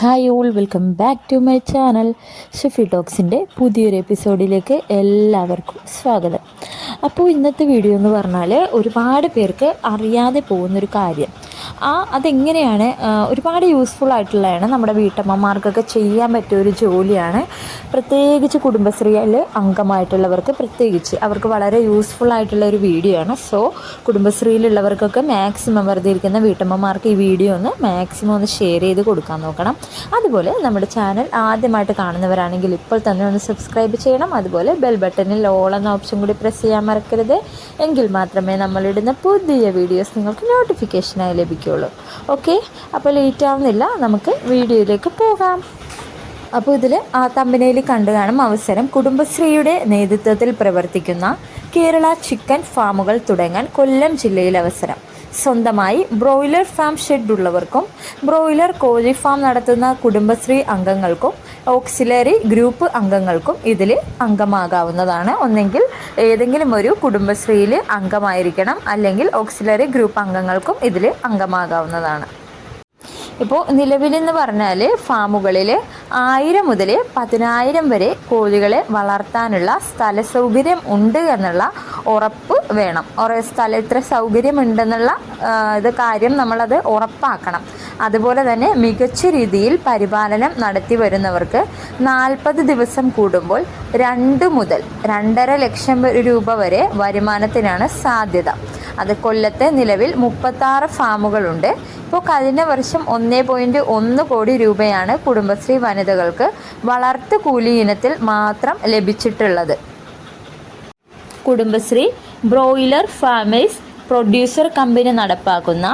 Hi all welcome back to my channel Shefi ടോക്സിന്റെ പുതിയൊരു എപ്പിസോഡിലേക്ക് എല്ലാവർക്കും സ്വാഗതം. അപ്പോൾ ഇന്നത്തെ വീഡിയോ എന്ന് പറഞ്ഞാൽ ഒരുപാട് പേർക്ക് അറിയാതെ പോകുന്നൊരു കാര്യം. ആ അതെങ്ങനെയാണ്? ഒരുപാട് യൂസ്ഫുൾ ആയിട്ടുള്ളതാണ് നമ്മുടെ വീട്ടമ്മമാർക്കൊക്കെ ചെയ്യാൻ പറ്റിയ ഒരു ജോലിയാണ്. പ്രത്യേകിച്ച് കുടുംബശ്രീയിൽ അംഗമായിട്ടുള്ളവർക്ക് പ്രത്യേകിച്ച്. അവർക്ക് വളരെ യൂസ്ഫുൾ ആയിട്ടുള്ള ഒരു വീഡിയോ ആണ്. സോ കുടുംബശ്രീയിലുള്ളവർക്കൊക്കെ മാക്സിമം വെറുതെ ഇരിക്കുന്ന വീട്ടമ്മമാർക്ക് ഈ വീഡിയോ ഒന്ന് മാക്സിമം ഒന്ന് ഷെയർ ചെയ്ത് കൊടുക്കാൻ നോക്കണം. അതുപോലെ നമ്മുടെ ചാനൽ ആദ്യമായിട്ട് കാണുന്നവരാണെങ്കിൽ ഇപ്പോൾ തന്നെ ഒന്ന് സബ്സ്ക്രൈബ് ചെയ്യണം. അതുപോലെ ബെൽ ബട്ടണിൽ ഓൾ എന്ന ഓപ്ഷൻ കൂടി പ്രസ് ചെയ്യാൻ മറക്കരുത്. എങ്കിൽ മാത്രമേ നമ്മളിടുന്ന പുതിയ വീഡിയോസ് നിങ്ങൾക്ക് നോട്ടിഫിക്കേഷനായി ലഭിക്കുകയുള്ളൂ ഓക്കെ അപ്പോൾ ലേറ്റ് ആവുന്നില്ല. നമുക്ക് വീഡിയോയിലേക്ക് പോകാം. അപ്പോൾ ഇതിൽ ആ തമ്പനയിൽ കണ്ടു കാണും അവസരം. കുടുംബശ്രീയുടെ നേതൃത്വത്തിൽ പ്രവർത്തിക്കുന്ന കേരള ചിക്കൻ ഫാമുകൾ തുടങ്ങാൻ കൊല്ലം ജില്ലയിൽ അവസരം. സ്വന്തമായി ബ്രോയിലർ ഫാം ഷെഡ് ഉള്ളവർക്കും ബ്രോയിലർ കോഴി ഫാം നടത്തുന്ന കുടുംബശ്രീ അംഗങ്ങൾക്കും ഓക്സിലറി ഗ്രൂപ്പ് അംഗങ്ങൾക്കും ഇതിൽ അംഗമാകാവുന്നതാണ്. ഒന്നെങ്കിൽ ഏതെങ്കിലും ഒരു കുടുംബശ്രീയിൽ അംഗമായിരിക്കണം. അല്ലെങ്കിൽ ഓക്സിലറി ഗ്രൂപ്പ് അംഗങ്ങൾക്കും ഇതിൽ അംഗമാകാവുന്നതാണ്. ഇപ്പോൾ നിലവിലെന്ന് പറഞ്ഞാൽ ഫാമുകളിൽ ആയിരം മുതൽ പതിനായിരം വരെ കോഴികളെ വളർത്താനുള്ള സ്ഥല സൗകര്യം ഉണ്ട് എന്നുള്ള ഉറപ്പ് വേണം. ഓരോ സ്ഥലം ഇത്ര സൗകര്യമുണ്ടെന്നുള്ള ഇത് കാര്യം നമ്മളത് ഉറപ്പാക്കണം. അതുപോലെ തന്നെ മികച്ച രീതിയിൽ പരിപാലനം നടത്തി വരുന്നവർക്ക് നാൽപ്പത് ദിവസം കൂടുമ്പോൾ രണ്ട് മുതൽ രണ്ടര ലക്ഷം രൂപ വരെ വരുമാനത്തിനാണ് സാധ്യത. അത് കൊല്ലത്തെ നിലവിൽ മുപ്പത്താറ് ഫാമുകളുണ്ട്. ഇപ്പോൾ കഴിഞ്ഞ വർഷം ഒന്നേ പോയിന്റ് ഒന്ന് കോടി രൂപയാണ് കുടുംബശ്രീ വനിതകൾക്ക് വളർത്തു കൂലി ഇനത്തിൽ മാത്രം ലഭിച്ചിട്ടുള്ളത്. Kudumbashree broiler farmers producer company നടപ്പാക്കുന്ന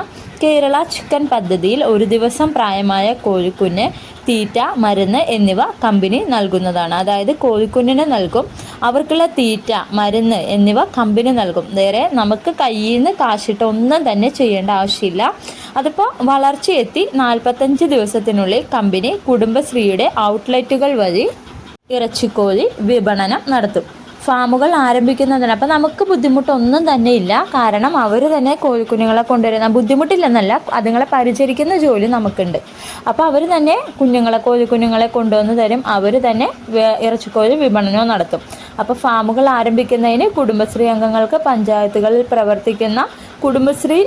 കേരള ചിക്കൻ പദ്ധതിയിൽ ഒരു ദിവസം പ്രായമായ കോഴിക്കുഞ്ഞ് തീറ്റ മരുന്ന് എന്നിവ കമ്പനി നൽകുന്നതാണ്. അതായത് കോഴിക്കുഞ്ഞിന് നൽകും അവർക്കുള്ള തീറ്റ മരുന്ന് എന്നിവ കമ്പനി നൽകും. നേരെ നമുക്ക് കയ്യിൽ നിന്ന് കാശിട്ട് ഒന്നും തന്നെ ചെയ്യേണ്ട ആവശ്യമില്ല. അതിപ്പോൾ വളർച്ചയെത്തി നാൽപ്പത്തഞ്ച് ദിവസത്തിനുള്ളിൽ കമ്പനി കുടുംബശ്രീയുടെ ഔട്ട്ലെറ്റുകൾ വഴി ഇറച്ചിക്കോഴി വിപണനം നടത്തും. ഫാമുകൾ ആരംഭിക്കുന്നതിന്. അപ്പം നമുക്ക് ബുദ്ധിമുട്ടൊന്നും തന്നെ ഇല്ല. കാരണം അവർ തന്നെ കോഴിക്കുഞ്ഞുങ്ങളെ കൊണ്ടുവരുന്ന ബുദ്ധിമുട്ടില്ലെന്നല്ല അതുങ്ങളെ പരിചരിക്കുന്ന ജോലി നമുക്കുണ്ട്. അപ്പോൾ അവർ തന്നെ കുഞ്ഞുങ്ങളെ കോഴിക്കുഞ്ഞുങ്ങളെ കൊണ്ടുവന്ന് തരും. അവർ തന്നെ ഇറച്ചിക്കോഴി വിപണനവും നടത്തും. അപ്പോൾ ഫാമുകൾ ആരംഭിക്കുന്നതിന് കുടുംബശ്രീ അംഗങ്ങൾക്ക് പഞ്ചായത്തുകളിൽ പ്രവർത്തിക്കുന്ന കുടുംബശ്രീ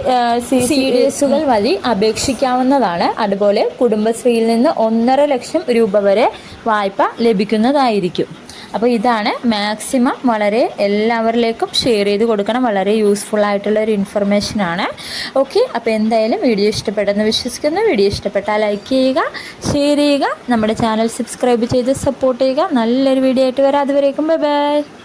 സി ഡി എസുകൾ വഴി അപേക്ഷിക്കാവുന്നതാണ്. അതുപോലെ കുടുംബശ്രീയിൽ നിന്ന് ഒന്നര ലക്ഷം രൂപ വരെ വായ്പ ലഭിക്കുന്നതായിരിക്കും. അപ്പോൾ ഇതാണ് മാക്സിമം വളരെ എല്ലാവരിലേക്കും ഷെയർ ചെയ്ത് കൊടുക്കണം. വളരെ യൂസ്ഫുൾ ആയിട്ടുള്ള ഒരു ഇൻഫർമേഷൻ ആണ്. ഓക്കെ അപ്പോൾ എന്തായാലും വീഡിയോ ഇഷ്ടപ്പെട്ടെന്ന് വിശ്വസിക്കുന്നു. വീഡിയോ ഇഷ്ടപ്പെട്ടാൽ ലൈക്ക് ചെയ്യുക ഷെയർ ചെയ്യുക നമ്മുടെ ചാനൽ സബ്സ്ക്രൈബ് ചെയ്ത് സപ്പോർട്ട് ചെയ്യുക. നല്ലൊരു വീഡിയോ ആയിട്ട് വരാം. അതുവരേക്കും ബൈ ബൈ